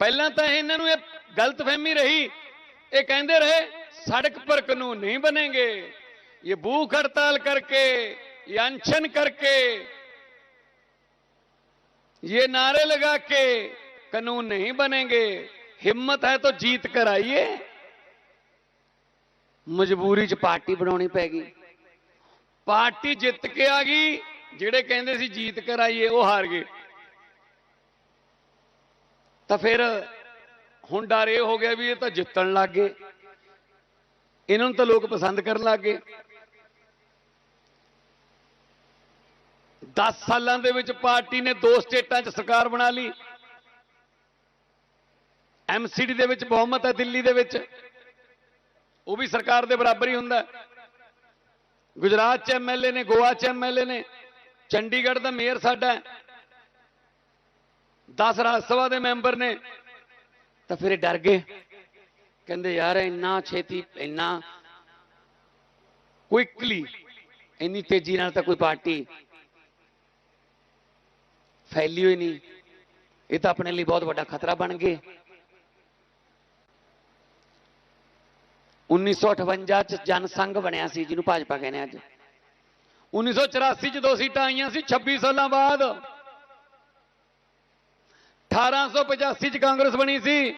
ਪਹਿਲਾਂ ਤਾਂ ਇਹਨਾਂ ਨੂੰ ਇਹ ਗਲਤਫਹਿਮੀ ਰਹੀ ਇਹ ਕਹਿੰਦੇ ਰਹੇ सड़क पर कानून नहीं बनेंगे ये भूख हड़ताल करके ये अनशन करके ये नारे लगा के कानून नहीं बनेंगे हिम्मत है तो जीत कर आइए ਮਜਬੂਰੀ ਚ ਪਾਰਟੀ ਬਣਾਉਣੀ ਪੈ ਗਈ ਪਾਰਟੀ ਜਿੱਤ ਕੇ ਆ ਗਈ ਜਿਹੜੇ ਕਹਿੰਦੇ ਸੀ ਜੀਤ ਕਰ ਆਈਏ ਉਹ ਹਾਰ ਗਏ ਤਾਂ ਫਿਰ ਹੁਣ ਡਰ ਇਹ ਹੋ ਗਿਆ ਵੀ ਇਹ ਤਾਂ ਜਿੱਤਣ ਲੱਗ ਗਏ। ਇਹਨਾਂ ਨੂੰ ਤਾਂ ਲੋਕ ਪਸੰਦ ਕਰਨ ਲੱਗ ਗਏ। 10 ਸਾਲਾਂ ਦੇ ਵਿੱਚ ਪਾਰਟੀ ਨੇ ਦੋ ਸਟੇਟਾਂ 'ਚ ਸਰਕਾਰ ਬਣਾ ਲਈ। ਐਮਸੀਡੀ ਦੇ ਵਿੱਚ ਬਹੁਮਤ ਹੈ ਦਿੱਲੀ ਦੇ ਵਿੱਚ। ਉਹ ਵੀ ਸਰਕਾਰ ਦੇ ਬਰਾਬਰ ਹੀ ਹੁੰਦਾ ਗੁਜਰਾਤ 'ਚ ਐਮਐਲਏ ਨੇ, ਗੋਆ 'ਚ ਐਮਐਲਏ ਨੇ, ਚੰਡੀਗੜ੍ਹ ਦਾ ਮੇਅਰ ਸਾਡਾ ਹੈ। 10 ਰਾਜ ਸਭਾ ਦੇ ਮੈਂਬਰ ਨੇ। ਤਾਂ ਫਿਰ ਇਹ ਡਰ ਗਏ। ਕਹਿੰਦੇ, ਯਾਰ, ਇੰਨਾ ਛੇਤੀ, ਇੰਨਾ ਕੁਇਕਲੀ ਇੰਨੀ ਤੇਜ਼ੀ ਨਾਲ ਤਾਂ ਕੋਈ ਪਾਰਟੀ ਫੈਲੀ ਹੋਈ ਨਹੀਂ। ਇਹ ਤਾਂ ਆਪਣੇ ਲਈ ਬਹੁਤ ਵੱਡਾ ਖਤਰਾ ਬਣ ਗਏ। 1958 ਚ ਜਨਸੰਘ ਬਣਿਆ ਸੀ, ਜਿਹਨੂੰ ਭਾਜਪਾ ਕਹਿੰਦੇ ਅੱਜ। 1984 ਚ ਦੋ ਸੀਟਾਂ ਆਈਆਂ ਸੀ 26 ਸਾਲਾਂ ਬਾਅਦ। 1885 ਚ ਕਾਂਗਰਸ ਬਣੀ ਸੀ।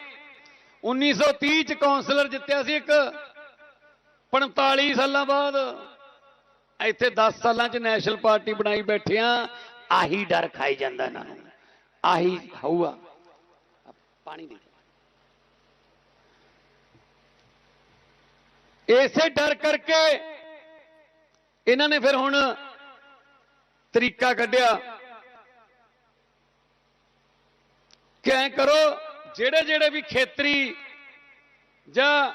1930 ਚ ਕੌਂਸਲਰ ਜਿੱਤਿਆ ਸੀ ਇੱਕ। 45 ਸਾਲਾਂ ਬਾਅਦ ਇੱਥੇ 10 ਸਾਲਾਂ ਚ ਨੈਸ਼ਨਲ ਪਾਰਟੀ ਬਣਾਈ ਬੈਠਿਆਂ। ਆਹੀ ਡਰ ਖਾਈ ਜਾਂਦਾ ਇਹਨਾਂ ਨੂੰ। ਆਹੀ ਹਊਆ। ਪਾਣੀ ਦੇ ਇਸੇ ਡਰ ਕਰਕੇ ਇਹਨਾਂ ਨੇ ਫਿਰ ਹੁਣ ਤਰੀਕਾ ਕੱਢਿਆ। ਕਿ ਐਂ ਕਰੋ? ਜਿਹੜੇ ਜਿਹੜੇ ਵੀ ਖੇਤਰੀ ਜਾਂ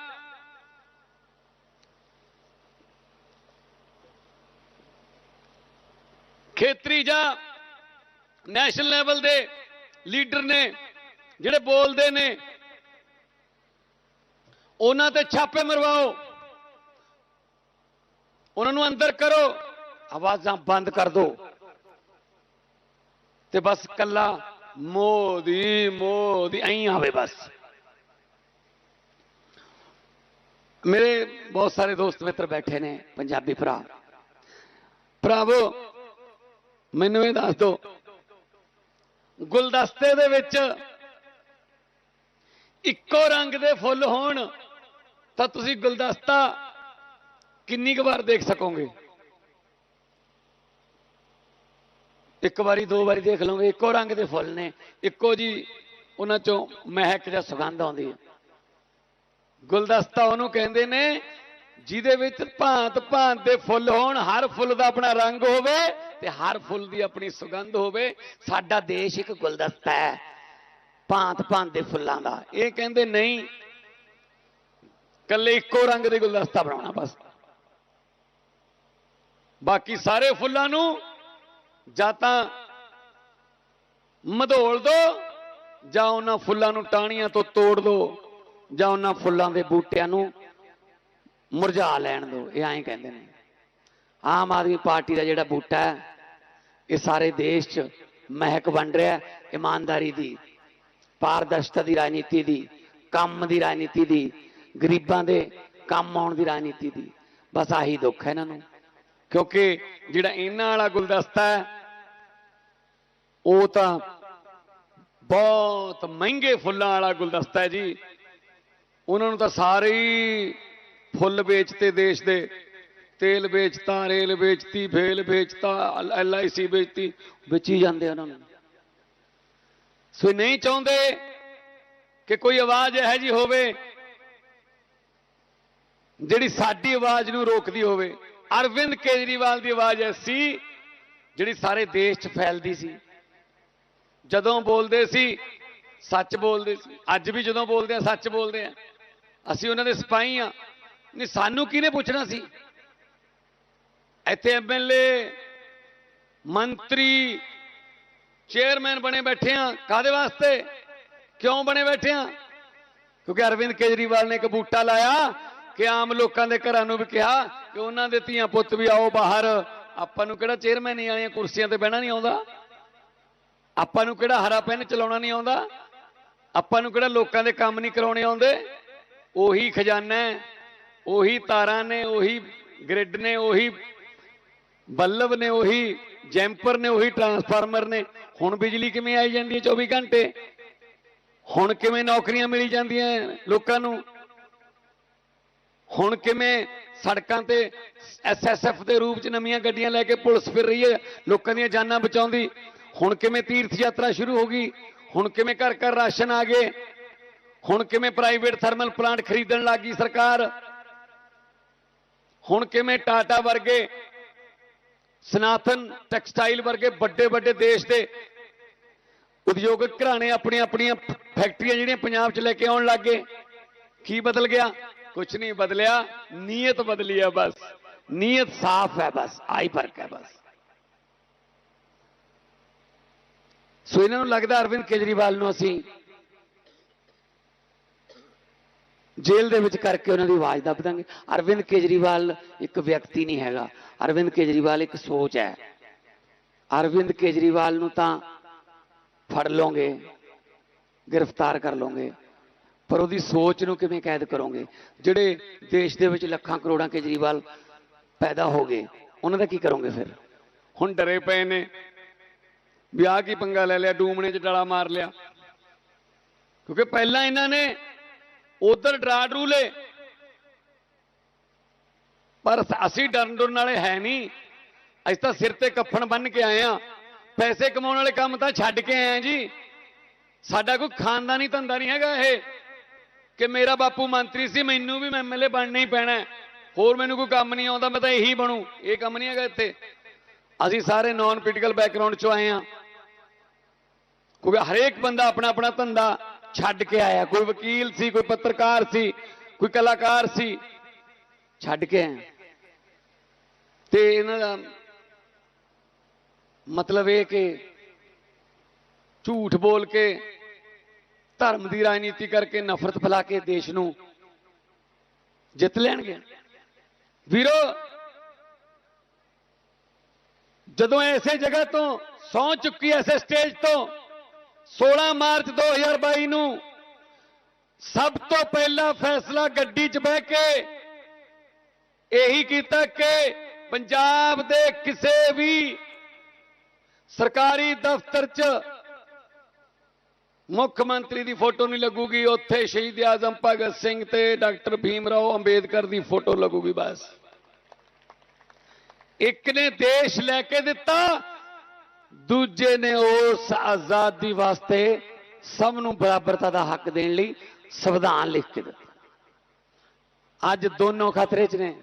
ਖੇਤਰੀ ਜਾਂ ਨੈਸ਼ਨਲ ਲੈਵਲ ਦੇ ਲੀਡਰ ਨੇ, ਜਿਹੜੇ ਬੋਲਦੇ ਨੇ, ਉਹਨਾਂ ਤੇ ਛਾਪੇ ਮਰਵਾਓ। ਉਹਨਾਂ ਨੂੰ ਅੰਦਰ ਕਰੋ। ਆਵਾਜ਼ਾਂ ਬੰਦ ਕਰ ਦਿਓ ਤੇ ਬਸ ਕੱਲਾ ਮੋਦੀ ਮੋਦੀ, ਐਂ ਆਵੇ ਬਸ। ਮੇਰੇ ਬਹੁਤ ਸਾਰੇ ਦੋਸਤ ਮਿੱਤਰ ਬੈਠੇ ਨੇ, ਪੰਜਾਬੀ ਭਰਾ। ਭਰਾਵੋ, ਮੈਨੂੰ ਇਹ ਦੱਸ ਦਿਓ, ਗੁਲਦਸਤੇ ਦੇ ਵਿੱਚ ਇੱਕੋ ਰੰਗ ਦੇ ਫੁੱਲ ਹੋਣ, ਤਾਂ ਤੁਸੀਂ ਗੁਲਦਸਤਾ ਕਿੰਨੀ ਕੁ ਵਾਰ ਦੇਖ ਸਕੋਗੇ? ਇੱਕ ਵਾਰੀ, ਦੋ ਵਾਰੀ ਦੇਖ ਲਓਗੇ ਇੱਕੋ ਰੰਗ ਦੇ ਫੁੱਲ ਨੇ। ਇੱਕੋ ਜੀ ਉਹਨਾਂ ਚੋਂ ਮਹਿਕ ਜਾਂ ਸੁਗੰਧ ਆਉਂਦੀ ਹੈ। ਗੁਲਦਸਤਾ ਉਹਨੂੰ ਕਹਿੰਦੇ ਨੇ, ਜਿਹਦੇ ਵਿੱਚ ਭਾਂਤ ਭਾਂਤ ਦੇ ਫੁੱਲ ਹੋਣ, ਹਰ ਫੁੱਲ ਦਾ ਆਪਣਾ ਰੰਗ ਹੋਵੇ ਤੇ ਹਰ ਫੁੱਲ ਦੀ ਆਪਣੀ ਸੁਗੰਧ ਹੋਵੇ। ਸਾਡਾ ਦੇਸ਼ ਇੱਕ ਗੁਲਦਸਤਾ ਹੈ, ਭਾਂਤ ਭਾਂਤ ਦੇ ਫੁੱਲਾਂ ਦਾ। ਇਹ ਕਹਿੰਦੇ, ਨਹੀਂ ਕੱਲੇ ਇੱਕੋ ਰੰਗ ਦੇ ਗੁਲਦਸਤਾ ਬਣਾਉਣਾ ਬਸ। ਬਾਕੀ ਸਾਰੇ ਫੁੱਲਾਂ ਨੂੰ ਜਾਂ ਤਾਂ ਮਧੋਲ ਦੋ, ਜਾਂ ਉਹਨਾਂ ਫੁੱਲਾਂ ਨੂੰ ਟਾਹਣੀਆਂ ਤੋਂ ਤੋੜ ਦੋ, ਜਾਂ ਉਹਨਾਂ ਫੁੱਲਾਂ ਦੇ ਬੂਟਿਆਂ ਨੂੰ ਮੁਰਝਾ ਲੈਣ ਦਿਓ ਇਹ ਐਂ ਕਹਿੰਦੇ ਨੇ। ਆਮ ਆਦਮੀ ਪਾਰਟੀ ਦਾ ਜਿਹੜਾ ਬੂਟਾ ਹੈ, ਇਹ ਸਾਰੇ ਦੇਸ਼ 'ਚ ਮਹਿਕ ਬਣ ਰਿਹਾ ਇਮਾਨਦਾਰੀ ਦੀ, ਪਾਰਦਰਸ਼ਤਾ ਦੀ ਰਾਜਨੀਤੀ ਦੀ, ਕੰਮ ਦੀ ਰਾਜਨੀਤੀ ਦੀ, ਗਰੀਬਾਂ ਦੇ ਕੰਮ ਆਉਣ ਦੀ ਰਾਜਨੀਤੀ ਦੀ। ਬਸ ਆਹੀ ਦੁੱਖ ਹੈ ਇਹਨਾਂ ਨੂੰ। ਕਿਉਂਕਿ ਜਿਹੜਾ ਇਹਨਾਂ ਵਾਲਾ ਗੁਲਦਸਤਾ ਹੈ, ਉਹ ਤਾਂ ਬਹੁਤ ਮਹਿੰਗੇ ਫੁੱਲਾਂ ਵਾਲਾ ਗੁਲਦਸਤਾ ਹੈ ਜੀ। ਉਹਨਾਂ ਨੂੰ ਤਾਂ ਸਾਰੇ ਹੀ ਫੁੱਲ ਵੇਚਤੇ ਦੇਸ਼ ਦੇ। ਤੇਲ ਵੇਚਤਾ, ਰੇਲ ਵੇਚਤੀ, ਫੇਲ ਵੇਚਤਾ ਐਲਆਈਸੀ ਵੇਚਤੀ, ਵੇਚੀ ਜਾਂਦੇ ਉਹਨਾਂ ਨੂੰ। ਸੋ ਇਹ ਨਹੀਂ ਚਾਹੁੰਦੇ ਕਿ ਕੋਈ ਆਵਾਜ਼ ਇਹੋ ਜੀ ਹੋਵੇ, ਜਿਹੜੀ ਸਾਡੀ ਆਵਾਜ਼ ਨੂੰ ਰੋਕਦੀ ਹੋਵੇ। ਅਰਵਿੰਦ ਕੇਜਰੀਵਾਲ ਦੀ ਆਵਾਜ਼ ਐਸੀ ਜਿਹੜੀ ਸਾਰੇ ਦੇਸ਼ 'ਚ ਫੈਲਦੀ ਸੀ। ਜਦੋਂ ਬੋਲਦੇ ਸੀ, ਸੱਚ ਬੋਲਦੇ ਸੀ। ਅੱਜ ਵੀ ਜਦੋਂ ਬੋਲਦੇ ਆ, ਸੱਚ ਬੋਲਦੇ ਆ। ਅਸੀਂ ਉਹਨਾਂ ਦੇ ਸਿਪਾਹੀ ਆ। ਨਹੀਂ, ਸਾਨੂੰ ਕਿਹਨੇ ਪੁੱਛਣਾ ਸੀ? ਇੱਥੇ ਐਮਐਲਏ ਮੰਤਰੀ, ਚੇਅਰਮੈਨ ਬਣੇ ਬੈਠੇ ਆ। ਕਾਦੇ ਵਾਸਤੇ? ਕਿਉਂ ਬਣੇ ਬੈਠੇ ਆ? ਕਿਉਂਕਿ ਅਰਵਿੰਦ ਕੇਜਰੀਵਾਲ ਨੇ ਇੱਕ ਬੂਟਾ ਲਾਇਆ ਕਿ ਆਮ ਲੋਕਾਂ ਦੇ ਘਰਾਂ ਨੂੰ ਵੀ ਕਿਹਾ ਕਿ ਉਹਨਾਂ ਦੇ ਧੀਆਂ ਪੁੱਤ ਵੀ ਆਓ ਬਾਹਰ। ਆਪਾਂ ਨੂੰ ਕਿਹੜਾ ਚੇਅਰਮੈਨ ਹੀ ਵਾਲੀਆਂ ਕੁਰਸੀਆਂ ਤੇ ਬਹਿਣਾ ਨਹੀਂ ਆਉਂਦਾ? ਆਪਾਂ ਨੂੰ ਕਿਹੜਾ ਹਰਾ ਪੈਨ ਚਲਾਉਣਾ ਨਹੀਂ ਆਉਂਦਾ? ਆਪਾਂ ਨੂੰ ਕਿਹੜਾ ਲੋਕਾਂ ਦੇ ਕੰਮ ਨਹੀਂ ਕਰਾਉਣੇ ਆਉਂਦੇ? ਉਹੀ ਖਜ਼ਾਨਾ ਹੈ, ਉਹੀ ਤਾਰਾਂ ਨੇ, ਉਹੀ ਗ੍ਰਿਡ ਨੇ, ਉਹੀ ਬੱਲਬ ਨੇ, ਉਹੀ ਜੈਂਪਰ ਨੇ, ਉਹੀ ਟਰਾਂਸਫਾਰਮਰ ਨੇ। ਹੁਣ ਬਿਜਲੀ ਕਿਵੇਂ ਆਈ ਜਾਂਦੀ ਹੈ 24 ਘੰਟੇ? ਹੁਣ ਕਿਵੇਂ ਨੌਕਰੀਆਂ ਮਿਲੀ ਜਾਂਦੀਆਂ ਲੋਕਾਂ ਨੂੰ? ਹੁਣ ਕਿਵੇਂ ਸੜਕਾਂ ਤੇ ਐਸਐਸਐਫ ਦੇ ਰੂਪ ਚ ਨਵੀਆਂ ਗੱਡੀਆਂ ਲੈ ਕੇ ਪੁਲਿਸ ਫਿਰ ਰਹੀ ਹੈ, ਲੋਕਾਂ ਦੀਆਂ ਜਾਨਾਂ ਬਚਾਉਂਦੀ। ਹੁਣ ਕਿਵੇਂ ਤੀਰਥ ਯਾਤਰਾ ਸ਼ੁਰੂ ਹੋ ਗਈ, ਹੁਣ ਕਿਵੇਂ ਘਰ ਘਰ ਰਾਸ਼ਨ ਆ ਗਏ, ਹੁਣ ਕਿਵੇਂ ਪ੍ਰਾਈਵੇਟ ਥਰਮਲ ਪਲਾਂਟ ਖਰੀਦਣ ਲੱਗੀ ਸਰਕਾਰ, ਹੁਣ ਕਿਵੇਂ ਟਾਟਾ ਵਰਗੇ ਸਨਾਤਨ ਟੈਕਸਟਾਈਲ ਵਰਗੇ ਵੱਡੇ ਵੱਡੇ ਦੇਸ਼ ਦੇ ਉਦਯੋਗਿਕ ਘਰਾਣੇ ਆਪਣੀਆਂ ਆਪਣੀਆਂ ਫੈਕਟਰੀਆਂ ਜਿਹੜੀਆਂ ਪੰਜਾਬ 'ਚ ਲੈ ਕੇ ਆਉਣ ਲੱਗੇ ਕੀ ਬਦਲ ਗਿਆ? ਕੁਝ ਨਹੀਂ ਬਦਲਿਆ, ਨੀਅਤ ਬਦਲੀ ਹੈ ਬਸ। ਨੀਅਤ ਸਾਫ਼ ਹੈ ਬਸ, ਆਈ ਫ਼ਰਕ ਹੈ ਬਸ। ਸੋ ਇਹਨਾਂ ਨੂੰ ਲੱਗਦਾ ਅਰਵਿੰਦ ਕੇਜਰੀਵਾਲ ਨੂੰ ਅਸੀਂ ਜੇਲ੍ਹ ਦੇ ਵਿੱਚ ਕਰਕੇ ਉਹਨਾਂ ਦੀ ਆਵਾਜ਼ ਦੱਬ ਦਾਂਗੇ। ਅਰਵਿੰਦ ਕੇਜਰੀਵਾਲ ਇੱਕ ਵਿਅਕਤੀ ਨਹੀਂ ਹੈਗਾ। ਅਰਵਿੰਦ ਕੇਜਰੀਵਾਲ ਇੱਕ ਸੋਚ ਹੈ। ਅਰਵਿੰਦ ਕੇਜਰੀਵਾਲ ਨੂੰ ਤਾਂ ਫੜ ਲਓਗੇ, ਗ੍ਰਿਫਤਾਰ ਕਰ ਲਓਗੇ। ਪਰ ਉਹਦੀ ਸੋਚ ਨੂੰ ਕਿਵੇਂ ਕੈਦ ਕਰੋਗੇ? ਜਿਹੜੇ ਦੇਸ਼ ਦੇ ਵਿੱਚ ਲੱਖਾਂ ਕਰੋੜਾਂ ਕੇਜਰੀਵਾਲ ਪੈਦਾ ਹੋ ਗਏ, ਉਹਨਾਂ ਦਾ ਕੀ ਕਰੋਗੇ ਫਿਰ? ਹੁਣ ਡਰੇ ਪਏ ਨੇ। ਵੀ ਆਹ ਕੀ ਪੰਗਾ ਲੈ ਲਿਆ, ਡੂਮਣੇ 'ਚ ਡਾਲਾ ਮਾਰ ਲਿਆ। ਕਿਉਂਕਿ ਪਹਿਲਾਂ ਇਹਨਾਂ ਨੇ ਉਧਰ ਡਰਾ ਡਰੂ ਲੇ ਪਰ ਅਸੀਂ ਡਰਨ ਡਰਨ ਵਾਲੇ ਹੈ ਨਹੀਂ। ਅਸੀਂ ਤਾਂ ਸਿਰ ਤੇ ਕੱਫਣ ਬੰਨ ਕੇ ਆਏ ਆ ਪੈਸੇ ਕਮਾਉਣ ਵਾਲੇ ਕੰਮ ਤਾਂ ਛੱਡ ਕੇ ਆਏ ਆ ਜੀ। ਸਾਡਾ ਕੋਈ ਖਾਨਦਾਨੀ ਧੰਦਾ ਨਹੀਂ ਹੈਗਾ ਇਹ। ਕਿ ਮੇਰਾ ਬਾਪੂ ਮੰਤਰੀ ਸੀ, ਮੈਨੂੰ ਵੀ ਐਮਐਲਏ ਬਣਨਾ ਹੀ ਪੈਣਾ ਹੋਰ ਮੈਨੂੰ ਕੋਈ ਕੰਮ ਨਹੀਂ ਆਉਂਦਾ, ਮੈਂ ਤਾਂ ਇਹੀ ਬਣੂ। ਇਹ ਕੰਮ ਨਹੀਂ ਹੈਗਾ ਇੱਥੇ। ਅਸੀਂ ਸਾਰੇ ਨਾਨ ਪੋਲੀਟੀਕਲ ਬੈਕਗ੍ਰਾਉਂਡ ਚੋਂ ਆਏ ਆ ਕਿਉਂਕਿ ਹਰੇਕ ਬੰਦਾ ਆਪਣਾ ਆਪਣਾ ਧੰਦਾ ਛੱਡ ਕੇ ਆਇਆ। ਕੋਈ ਵਕੀਲ ਸੀ, ਕੋਈ ਪੱਤਰਕਾਰ ਸੀ, ਕੋਈ ਕਲਾਕਾਰ ਸੀ, ਛੱਡ ਕੇ ਆਇਆ। ਤੇ ਇਹਨਾਂ ਦਾ ਮਤਲਬ ਇਹ ਕਿ ਝੂਠ ਬੋਲ ਕੇ ਧਰਮ ਦੀ ਰਾਜਨੀਤੀ ਕਰਕੇ ਨਫ਼ਰਤ ਫੈਲਾ ਕੇ ਦੇਸ਼ ਨੂੰ ਜਿੱਤ ਲੈਣਗੇ। ਵੀਰੋ, ਜਦੋਂ ਐਸੇ ਜਗ੍ਹਾ ਤੋਂ ਸੌ ਚੁੱਕੀ ਐਸੇ ਸਟੇਜ ਤੋਂ 16 ਮਾਰਚ 2022 ਨੂੰ ਸਭ ਤੋਂ ਪਹਿਲਾ ਫੈਸਲਾ ਗੱਡੀ 'ਚ ਬਹਿ ਕੇ ਇਹੀ ਕੀਤਾ ਕਿ ਪੰਜਾਬ ਦੇ ਕਿਸੇ ਵੀ ਸਰਕਾਰੀ ਦਫ਼ਤਰ 'ਚ ਮੁੱਖ ਮੰਤਰੀ ਦੀ ਫੋਟੋ ਨਹੀਂ ਲੱਗੂਗੀ, ਉੱਥੇ ਸ਼ਹੀਦ ਆਜ਼ਮ ਭਗਤ ਸਿੰਘ ਤੇ ਡਾਕਟਰ ਭੀਮ ਰਾਓ ਅੰਬੇਦਕਰ ਦੀ ਫੋਟੋ ਲੱਗੂਗੀ ਬਸ। ਇੱਕ ਨੇ ਦੇਸ਼ ਲੈ ਕੇ ਦਿੱਤਾ, ਦੂਜੇ ਨੇ ਉਸ ਆਜ਼ਾਦੀ ਵਾਸਤੇ ਸਭ ਨੂੰ ਬਰਾਬਰਤਾ ਦਾ ਹੱਕ ਦੇਣ ਲਈ ਸੰਵਿਧਾਨ ਲਿਖ ਕੇ ਦਿੱਤਾ। ਅੱਜ ਦੋਨੋਂ ਖਤਰੇ 'ਚ ਨੇ।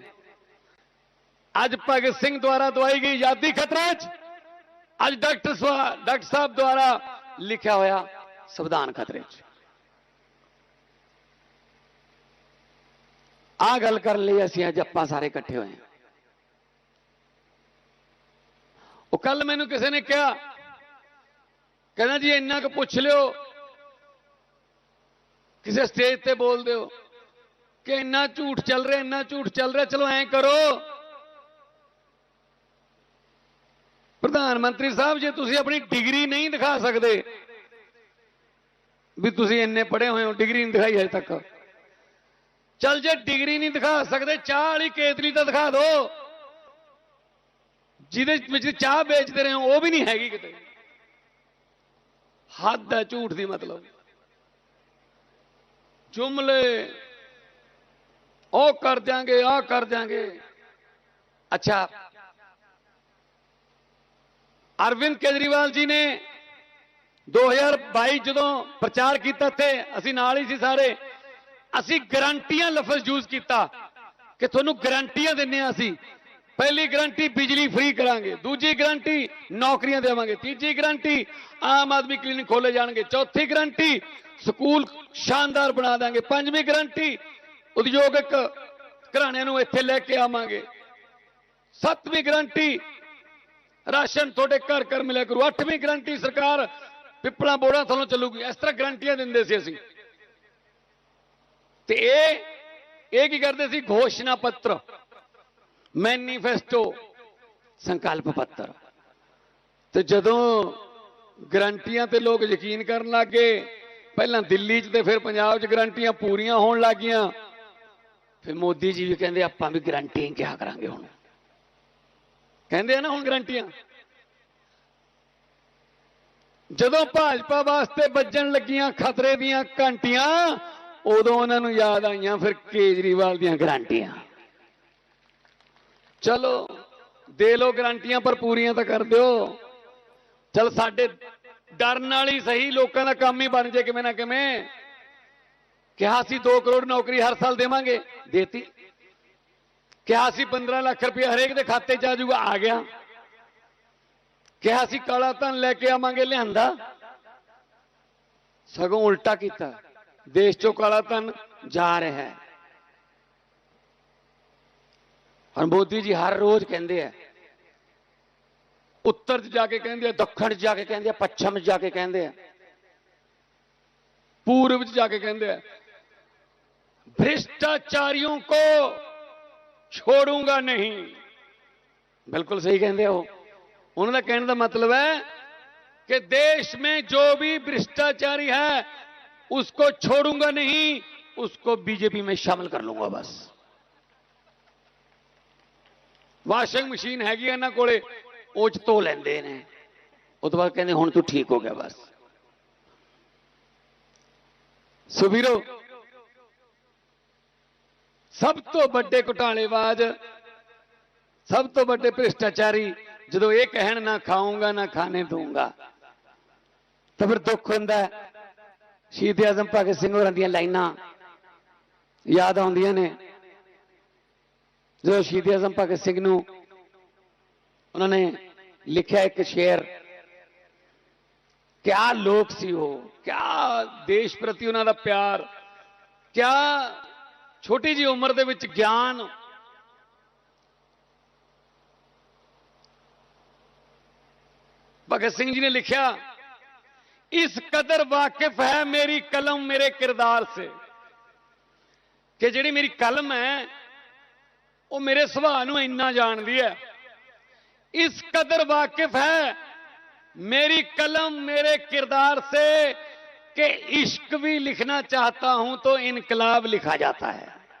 ਅੱਜ ਭਗਤ ਸਿੰਘ ਦੁਆਰਾ ਦਵਾਈ ਗਈ ਆਜ਼ਾਦੀ ਖਤਰੇ 'ਚ। ਅੱਜ ਡਾਕਟਰ ਸਵਾ- ਡਾਕਟਰ ਸਾਹਿਬ ਦੁਆਰਾ ਲਿਖਿਆ ਹੋਇਆ ਸੰਵਿਧਾਨ ਖਤਰੇ 'ਚ। ਆ ਗੱਲ ਕਰਨ ਲਈ ਅਸੀਂ ਅੱਜ ਆਪਾਂ ਸਾਰੇ ਇਕੱਠੇ ਹੋਏ ਹਾਂ। ਉਹ ਕੱਲ ਮੈਨੂੰ ਕਿਸੇ ਨੇ ਕਿਹਾ, ਕਹਿੰਦਾ ਜੀ ਇੰਨਾ ਕੁ ਪੁੱਛ ਲਿਓ, ਕਿਸੇ ਸਟੇਜ ਤੇ ਬੋਲ ਦਿਓ ਕਿ ਇੰਨਾ ਝੂਠ ਚੱਲ ਰਿਹਾ, ਇੰਨਾ ਝੂਠ ਚੱਲ ਰਿਹਾ, ਚਲੋ ਐਂ ਕਰੋ। ਪ੍ਰਧਾਨ ਮੰਤਰੀ ਸਾਹਿਬ, ਜੇ ਤੁਸੀਂ ਆਪਣੀ ਡਿਗਰੀ ਨਹੀਂ ਦਿਖਾ ਸਕਦੇ ਵੀ ਤੁਸੀਂ ਇੰਨੇ ਪੜ੍ਹੇ ਹੋਏ ਹੋ, ਡਿਗਰੀ ਨਹੀਂ ਦਿਖਾਈ ਹਜੇ ਤੱਕ। ਚੱਲ ਜੇ ਡਿਗਰੀ ਨਹੀਂ ਦਿਖਾ ਸਕਦੇ, ਚਾਹ ਵਾਲੀ ਕੇਤਲੀ ਤਾਂ ਦਿਖਾ ਦਿਓ ਜਿਹਦੇ ਵਿੱਚ ਚਾਹ ਵੇਚਦੇ ਰਹੇ ਹੋ, ਉਹ ਵੀ ਨਹੀਂ ਹੈਗੀ ਕਿਤੇ। ਹੱਦ ਹੈ ਝੂਠ ਦੀ ਮਤਲਬ। ਜੁਮਲੇ, ਉਹ ਕਰ ਦਿਆਂਗੇ ਆ ਕਰ ਦਿਆਂਗੇ। ਅੱਛਾ। ਅਰਵਿੰਦ ਕੇਜਰੀਵਾਲ ਜੀ ਨੇ 2022 ਜਦੋਂ ਪ੍ਰਚਾਰ ਕੀਤਾ ਤੇ ਅਸੀਂ ਨਾਲ ਹੀ ਸੀ ਸਾਰੇ। ਅਸੀਂ ਗਰੰਟੀਆਂ ਲਫ਼ਜ਼ ਯੂਜ਼ ਕੀਤਾ ਕਿ ਤੁਹਾਨੂੰ ਗਰੰਟੀਆਂ ਦਿੰਨੇ ਆ ਅਸੀਂ। ਪਹਿਲੀ ਗਰੰਟੀ ਬਿਜਲੀ ਫ੍ਰੀ ਕਰਾਂਗੇ, ਦੂਜੀ ਗਰੰਟੀ ਨੌਕਰੀਆਂ ਦੇਵਾਂਗੇ, ਤੀਜੀ ਗਰੰਟੀ ਆਮ ਆਦਮੀ ਕਲੀਨਿਕ ਖੋਲੇ ਜਾਣਗੇ, ਚੌਥੀ ਗਰੰਟੀ ਸਕੂਲ ਸ਼ਾਨਦਾਰ ਬਣਾ ਦਾਂਗੇ ਪੰਜਵੀਂ ਗਰੰਟੀ ਉਦਯੋਗਿਕ ਘਰਾਣਿਆਂ ਨੂੰ ਇੱਥੇ ਲੈ ਕੇ ਆਵਾਂਗੇ। ਸੱਤਵੀਂ ਗਰੰਟੀ ਰਾਸ਼ਨ ਤੁਹਾਡੇ ਘਰ ਘਰ ਮਿਲਿਆ ਕਰੂ। ਅੱਠਵੀਂ ਗਰੰਟੀ ਸਰਕਾਰ ਪਿੱਪਲਾਂ ਬੋੜਾਂ ਥੱਲੋਂ ਚੱਲੂਗੀ। ਇਸ ਤਰ੍ਹਾਂ ਗਰੰਟੀਆਂ ਦਿੰਦੇ ਸੀ ਅਸੀਂ। ਤੇ ਇਹ ਇਹ ਕੀ ਕਰਦੇ ਸੀ? ਘੋਸ਼ਣਾ ਪੱਤਰ, ਮੈਨੀਫੈਸਟੋ, ਸੰਕਲਪ ਪੱਤਰ। ਤੇ ਜਦੋਂ ਗਰੰਟੀਆਂ ਤੇ ਲੋਕ ਯਕੀਨ ਕਰਨ ਲੱਗੇ ਪਹਿਲਾਂ ਦਿੱਲੀ 'ਚ ਤੇ ਫਿਰ ਪੰਜਾਬ 'ਚ ਗਰੰਟੀਆਂ ਪੂਰੀਆਂ ਹੋਣ ਲੱਗੀਆਂ। ਫਿਰ ਮੋਦੀ ਜੀ ਵੀ ਕਹਿੰਦੇ, ਆਪਾਂ ਵੀ ਗਰੰਟੀਆਂ ਕਿਆ ਕਰਾਂਗੇ ਹੁਣ? ਕਹਿੰਦੇ ਆ ਨਾ ਹੁਣ ਗਰੰਟੀਆਂ। ਜਦੋਂ ਭਾਜਪਾ ਵਾਸਤੇ ਵੱਜਣ ਲੱਗੀਆਂ ਖਤਰੇ ਦੀਆਂ ਘੰਟੀਆਂ, ਉਦੋਂ ਉਹਨਾਂ ਨੂੰ ਯਾਦ ਆਈਆਂ ਫਿਰ ਕੇਜਰੀਵਾਲ ਦੀਆਂ ਗਰੰਟੀਆਂ। ਚਲੋ, ਦੇ ਲੋ ਗਰੰਟੀਆਂ ਪਰ ਪੂਰੀਆਂ ਤਾਂ ਕਰ ਦਿਓ। ਚਲ ਸਾਡੇ ਡਰਨ ਨਾਲ ਹੀ ਸਹੀ ਲੋਕਾਂ ਦਾ ਕੰਮ ਹੀ ਬਣ ਜੇ ਕਿਵੇਂ ਨਾ ਕਿਵੇਂ। ਕਿਹਾ ਸੀ 2 ਕਰੋੜ ਨੌਕਰੀ ਹਰ ਸਾਲ ਦੇਵਾਂਗੇ, ਦੇਤੀ। ਕਿਹਾ ਸੀ 15 ਲੱਖ ਰੁਪਏ ਹਰੇਕ ਦੇ ਖਾਤੇ 'ਚ ਆ ਜਾਊਗਾ, ਆ ਗਿਆ। ਕਿਹਾ ਸੀ ਕਾਲਾ ਧਨ ਲੈ ਕੇ ਆਵਾਂਗੇ ਲਿਆਂਦਾ ਸਗੋਂ ਉਲਟਾ ਕੀਤਾ ਦੇਸ਼ ਚੋਂ ਕਾਲਾ ਧਨ ਜਾ ਰਿਹਾ ਹੈ ਹੁਣ ਮੋਦੀ ਜੀ ਹਰ ਰੋਜ਼ ਕਹਿੰਦੇ ਆ ਉੱਤਰ 'ਚ ਜਾ ਕੇ ਕਹਿੰਦੇ ਆ ਦੱਖਣ 'ਚ ਜਾ ਕੇ ਕਹਿੰਦੇ ਆ ਪੱਛਮ 'ਚ ਜਾ ਕੇ ਕਹਿੰਦੇ ਆ पूर्व 'ਚ ਜਾ ਕੇ ਕਹਿੰਦੇ ਆ भ्रष्टाचारियों को छोड़ूंगा नहीं बिल्कुल सही ਕਹਿੰਦੇ ਆ ਉਹ ਉਹਨਾਂ ਦਾ ਕਹਿਣ ਦਾ ਮਤਲਬ ਹੈ कि देश में जो भी भ्रष्टाचारी है उसको छोड़ूंगा नहीं उसको बीजेपी में शामिल कर लूंगा बस ਵਾਸ਼ਿੰਗ ਮਸ਼ੀਨ ਹੈਗੀ ਆ ਇਹਨਾਂ ਕੋਲੇ ਉਹ ਚ ਧੋ ਲੈਂਦੇ ਨੇ ਉਹ ਤੋਂ ਬਾਅਦ ਕਹਿੰਦੇ ਹੁਣ ਤੂੰ ਠੀਕ ਹੋ ਗਿਆ ਬਸ ਸੋ ਵੀਰੋ ਸਭ ਤੋਂ ਵੱਡੇ ਘੁਟਾਲੇਬਾਜ਼ ਸਭ ਤੋਂ ਵੱਡੇ ਭ੍ਰਿਸ਼ਟਾਚਾਰੀ ਜਦੋਂ ਇਹ ਕਹਿਣ ਨਾ ਖਾਊਂਗਾ, ਨਾ ਖਾਣੇ ਦੂੰਗਾ ਤਾਂ ਫਿਰ ਦੁੱਖ ਹੁੰਦਾ ਹੈ। ਸ਼ਹੀਦ ਆਜ਼ਮ ਭਗਤ ਸਿੰਘ ਹੋਰਾਂ ਦੀਆਂ ਲਾਈਨਾਂ ਯਾਦ ਆਉਂਦੀਆਂ ਨੇ ਜਦੋਂ ਸ਼ਹੀਦ ਆਜ਼ਮ ਭਗਤ ਸਿੰਘ ਨੂੰ ਉਹਨਾਂ ਨੇ ਲਿਖਿਆ ਇੱਕ ਸ਼ੇਰ ਕਿਆ ਲੋਕ ਸੀ ਉਹ ਕਿਆ ਦੇਸ਼ ਪ੍ਰਤੀ ਉਹਨਾਂ ਦਾ ਪਿਆਰ ਕਿਆ ਛੋਟੀ ਜੀ ਉਮਰ ਦੇ ਵਿੱਚ ਗਿਆਨ ਭਗਤ ਸਿੰਘ ਜੀ ਨੇ ਲਿਖਿਆ इस कदर वाकिफ है मेरी कलम मेरे किरदार से ਕਿ ਜਿਹੜੀ ਮੇਰੀ ਕਲਮ ਹੈ ਉਹ ਮੇਰੇ ਸੁਭਾਅ ਨੂੰ ਇੰਨਾ ਜਾਣਦੀ ਹੈ ਇਸ ਕਦਰ ਵਾਕਿਫ ਹੈ मेरी कलम मेरे किरदार से कि इश्क भी लिखना चाहता हूं तो इनकलाब लिखा जाता है